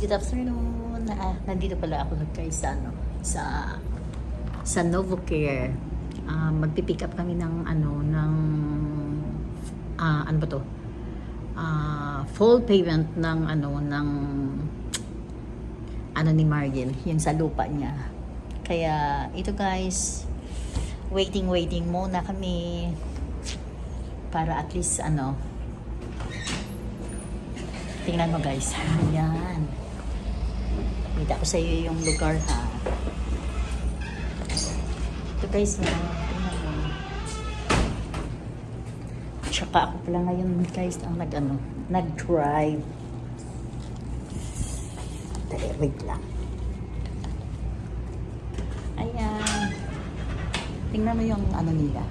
Good afternoon. Ah, nandito pala ako guys sa ano, sa sa Novocare. Ah, magpi-pick up kami ng ano ng ah, ano ba to? Ah, full payment ng ano ng ano ni Margin, yung sa lupa niya. Kaya ito guys, waiting waiting muna kami para at least ano Tingnan mo guys. Ayan. Kita ko sa iyo yung lugar ha. Ito guys, ha. tingnan. Tsaka ako pala ngayon guys ang nag ano, nag-drive. Dali, wait lang. Ayan. Tingnan mo yung ano nila.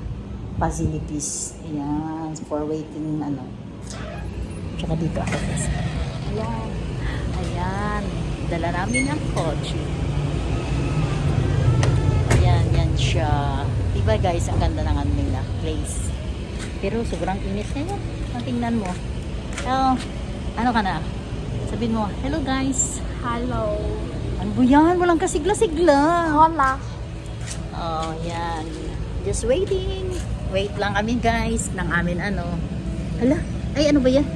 Facilities. Ayan. For waiting ano. Tsaka dito ako guys. Ayan. Dala namin ang kotse. Ayan, yan siya. Diba guys, ang ganda ng ano nila, place. Pero sobrang init ngayon. Ang tingnan mo. Oh, ano ka na? Sabihin mo, hello guys. Hello. Ano ba yan? Walang kasigla-sigla. Hola. Oh, yan. Just waiting. Wait lang kami guys ng amin ano. Hala, ay ano ba yan?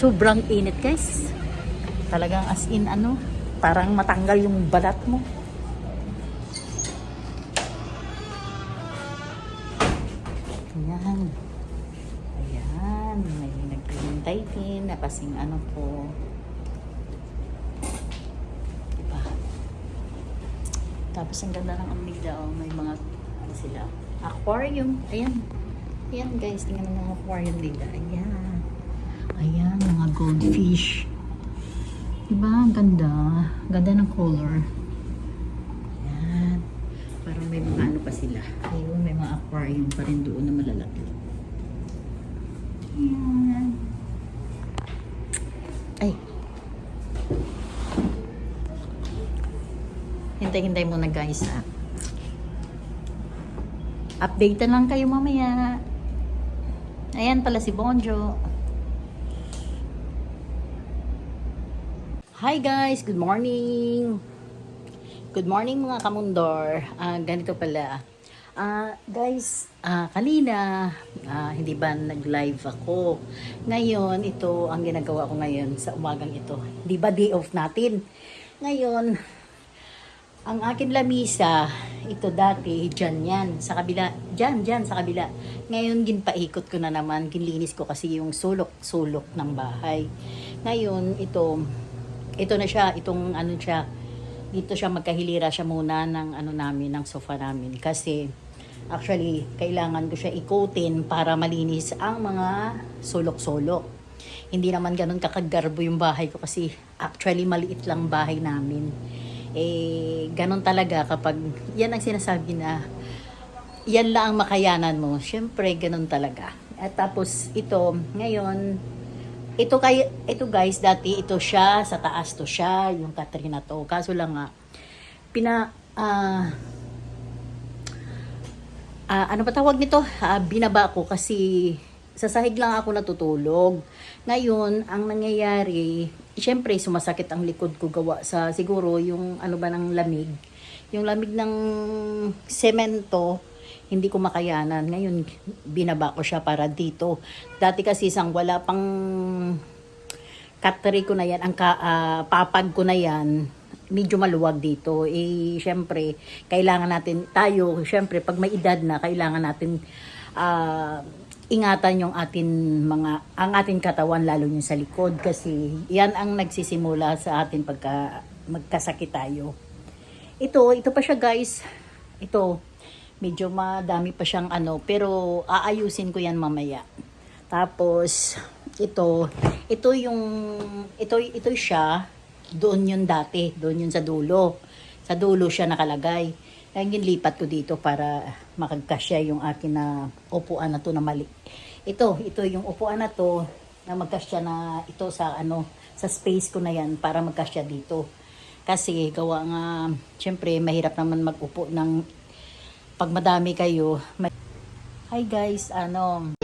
Sobrang init guys. Talagang as in ano, parang matanggal yung balat mo. Ayan. Ayan. May din. Napasing ano po. Diba? Tapos ang ganda ng amigda, oh, may mga ano sila, aquarium. Ayan. Ayan guys, tingnan mo ng aquarium nila. Ayan. Ayan, mga goldfish. Diba? Ang ganda. Ganda ng color. Ayan. Parang may mga ano pa sila. Ayun, may mga aquarium pa rin doon na malalaki. Ayan. Ay, Hintay-hintay muna guys ha. Update lang kayo mamaya. Ayan pala si Bonjo. Hi guys, good morning. Good morning mga kamundor. Ah, ganito pala. Ah, guys, ah, kanina ah, hindi ba nag-live ako? Ngayon, ito ang ginagawa ko ngayon sa umagang ito. Di ba day off natin? Ngayon, ang akin lamisa, ito dati, dyan yan, sa kabila, dyan, dyan, sa kabila. Ngayon, ginpaikot ko na naman, ginlinis ko kasi yung sulok-sulok ng bahay. Ngayon, ito, ito na siya, itong ano siya, dito siya magkahilira siya muna ng ano namin, ng sofa namin. Kasi, actually, kailangan ko siya ikotin para malinis ang mga sulok-sulok. Hindi naman ganun kakagarbo yung bahay ko kasi actually maliit lang bahay namin eh, ganun talaga kapag, yan ang sinasabi na, yan lang ang makayanan mo. Siyempre, ganun talaga. At tapos, ito, ngayon, ito kay ito guys, dati ito siya, sa taas to siya, yung Katrina to. Kaso lang nga, pina, ah, ah, ano pa tawag nito? Ah, binaba ko kasi sa sahig lang ako natutulog. Ngayon, ang nangyayari, syempre sumasakit ang likod ko gawa sa siguro yung ano ba ng lamig. Yung lamig ng semento, hindi ko makayanan. Ngayon, binaba ko siya para dito. Dati kasi isang wala pang katri ko na yan, ang ka, ah, papag ko na yan, medyo maluwag dito. Eh, syempre, kailangan natin, tayo, syempre, pag may edad na, kailangan natin ah, ingatan yung atin mga ang ating katawan lalo yung sa likod kasi yan ang nagsisimula sa atin pagka magkasakit tayo. Ito, ito pa siya guys. Ito, medyo madami pa siyang ano, pero aayusin ko yan mamaya. Tapos, ito, ito yung, ito, ito siya, doon yun dati, doon yun sa dulo. Sa dulo siya nakalagay. Kaya lipat ko dito para makagkasya yung akin na upuan na to na mali. Ito, ito yung upuan na to na magkasya na ito sa ano, sa space ko na yan para magkasya dito. Kasi gawa nga, syempre mahirap naman mag-upo ng pag madami kayo. Hi guys, ano,